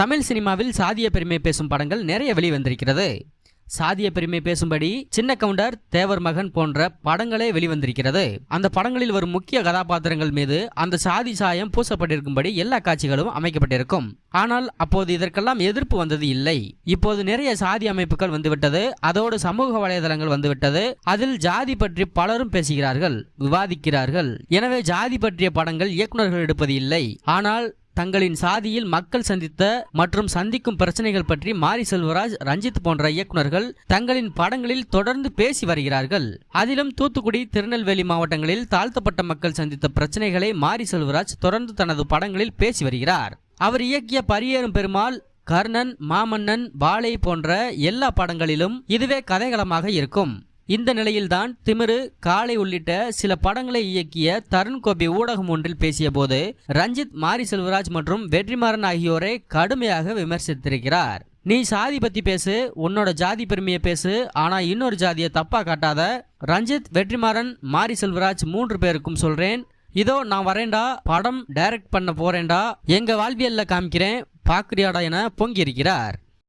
தமிழ் சினிமாவில் சாதிய பெருமை பேசும் படங்கள் நிறைய வெளிவந்திருக்கிறது. சாதிய பெருமை பேசும்படி சின்ன கவுண்டர் தேவர் மகன் போன்ற படங்களே வெளிவந்திருக்கிறது. அந்த படங்களில் வரும் முக்கிய கதாபாத்திரங்கள் மீது அந்த சாதி சாயம் பூசப்பட்டிருக்கும்படி எல்லா காட்சிகளும் அமைக்கப்பட்டிருக்கும். ஆனால் அப்போது இதற்கெல்லாம் எதிர்ப்பு வந்தது இல்லை. இப்போது நிறைய சாதி அமைப்புகள் வந்துவிட்டது. அதோடு சமூக வலைதளங்கள் வந்துவிட்டது. அதில் ஜாதி பற்றி பலரும் பேசுகிறார்கள் விவாதிக்கிறார்கள். எனவே ஜாதி பற்றிய படங்கள் இயக்குநர்கள் எடுப்பது இல்லை. ஆனால் தங்களின் சாதியில் மக்கள் சந்தித்த மற்றும் சந்திக்கும் பிரச்சனைகள் பற்றி மாரி செல்வராஜ் ரஞ்சித் போன்ற இயக்குனர்கள் தங்களின் படங்களில் தொடர்ந்து பேசி வருகிறார்கள். அதிலும் தூத்துக்குடி திருநெல்வேலி மாவட்டங்களில் தாழ்த்தப்பட்ட மக்கள் சந்தித்த பிரச்சனைகளை மாரி செல்வராஜ் தொடர்ந்து தனது படங்களில் பேசி வருகிறார். அவர் இயக்கிய பரியேறும் பெருமாள் கர்ணன் மாமன்னன் பாலை போன்ற எல்லா படங்களிலும் இதுவே கதைகளமாக இருக்கும். இந்த நிலையில்தான் திமிரு காளை உள்ளிட்ட சில படங்களை இயக்கிய தருண் கோபி ஊடகம் ஒன்றில் பேசியபோது ரஞ்சித் மாரி செல்வராஜ் மற்றும் வெற்றிமாறன் ஆகியோரை கடுமையாக விமர்சித்திருக்கிறார். நீ சாதி பத்தி பேசு உன்னோட ஜாதி பெருமையை பேசு ஆனா இன்னொரு ஜாதியை தப்பா காட்டாத ரஞ்சித் வெற்றிமாறன் மாரி செல்வராஜ் மூன்று பேருக்கும் சொல்றேன். இதோ நான் வரேன்டா படம் டைரக்ட் பண்ண போறேன்டா எங்க வாழ்வியல்ல காமிக்கிறேன் பாக்குறியாடா என பொங்கியிருக்கிறார்.